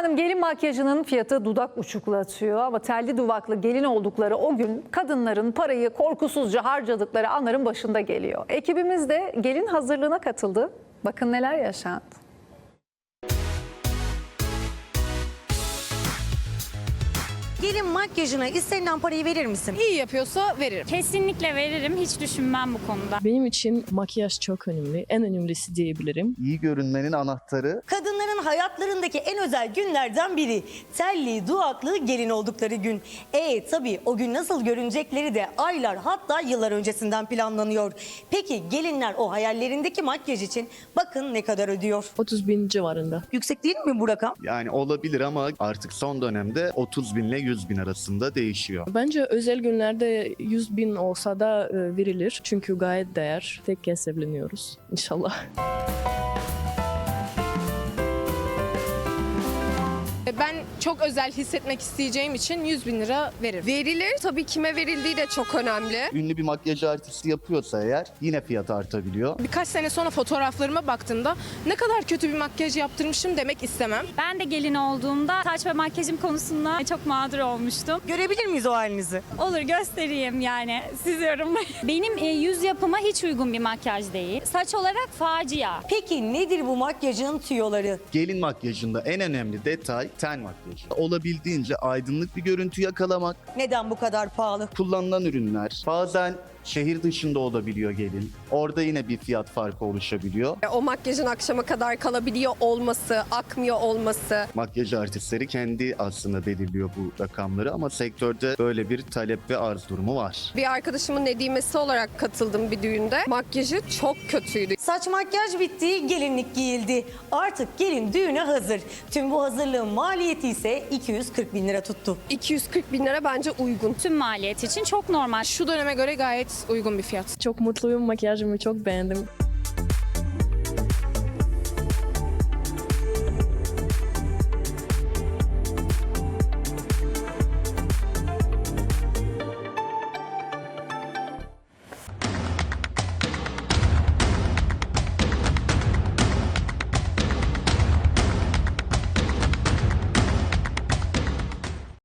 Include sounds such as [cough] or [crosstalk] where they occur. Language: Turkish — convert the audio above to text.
Efendim gelin makyajının fiyatı dudak uçuklatıyor ama telli duvaklı gelin oldukları o gün kadınların parayı korkusuzca harcadıkları anların başında geliyor. Ekibimiz de gelin hazırlığına katıldı. Bakın neler yaşandı. Gelin makyajına istenilen parayı verir misin? İyi yapıyorsa veririm. Kesinlikle veririm. Hiç düşünmem bu konuda. Benim için makyaj çok önemli. En önemlisi diyebilirim. iyi görünmenin anahtarı Kadınların hayatlarındaki en özel günlerden biri. Telli, duvaklı gelin oldukları gün. E tabii o gün nasıl görünecekleri de aylar hatta yıllar öncesinden planlanıyor. Peki gelinler o hayallerindeki makyaj için bakın ne kadar ödüyor. 30 bin civarında. Yüksek değil mi bu rakam? yani olabilir ama artık son dönemde 30 bin ile 100 bin arasında değişiyor. Bence özel günlerde 100 bin olsa da e, verilir. Çünkü gayet değer. Tek kez evleniyoruz inşallah. Çok özel hissetmek isteyeceğim için 100 bin lira veririm. Verilir. Tabii kime verildiği de çok önemli. Ünlü bir makyaj artisti yapıyorsa eğer yine fiyat artabiliyor. Birkaç sene sonra fotoğraflarıma baktığımda ne kadar kötü bir makyaj yaptırmışım demek istemem. Ben de gelin olduğumda saç ve makyajım konusunda çok mağdur olmuştum. Görebilir miyiz o halinizi? Olur göstereyim yani siz yorumlayın. [laughs] Benim e, yüz yapıma hiç uygun bir makyaj değil. Saç olarak facia. Peki nedir bu makyajın tüyoları? Gelin makyajında en önemli detay ten makyajı. Olabildiğince aydınlık bir görüntü yakalamak. Neden bu kadar pahalı? Kullanılan ürünler bazen şehir dışında olabiliyor gelin. Orada yine bir fiyat farkı oluşabiliyor. E, O makyajın akşama kadar kalabiliyor olması, akmıyor olması. Makyaj artistleri kendi aslında belirliyor bu rakamları ama sektörde böyle bir talep ve arz durumu var. Bir arkadaşımın nedimesi olarak katıldım bir düğünde. Makyajı çok kötüydü. Saç makyaj bitti, gelinlik giyildi. Artık gelin düğüne hazır. Tüm bu hazırlığın maliyeti ise 240 bin lira tuttu. 240 bin lira bence uygun. Tüm maliyet için çok normal. Şu döneme göre gayet uygun bir fiyat. Çok mutluyum. Makyajımı çok beğendim.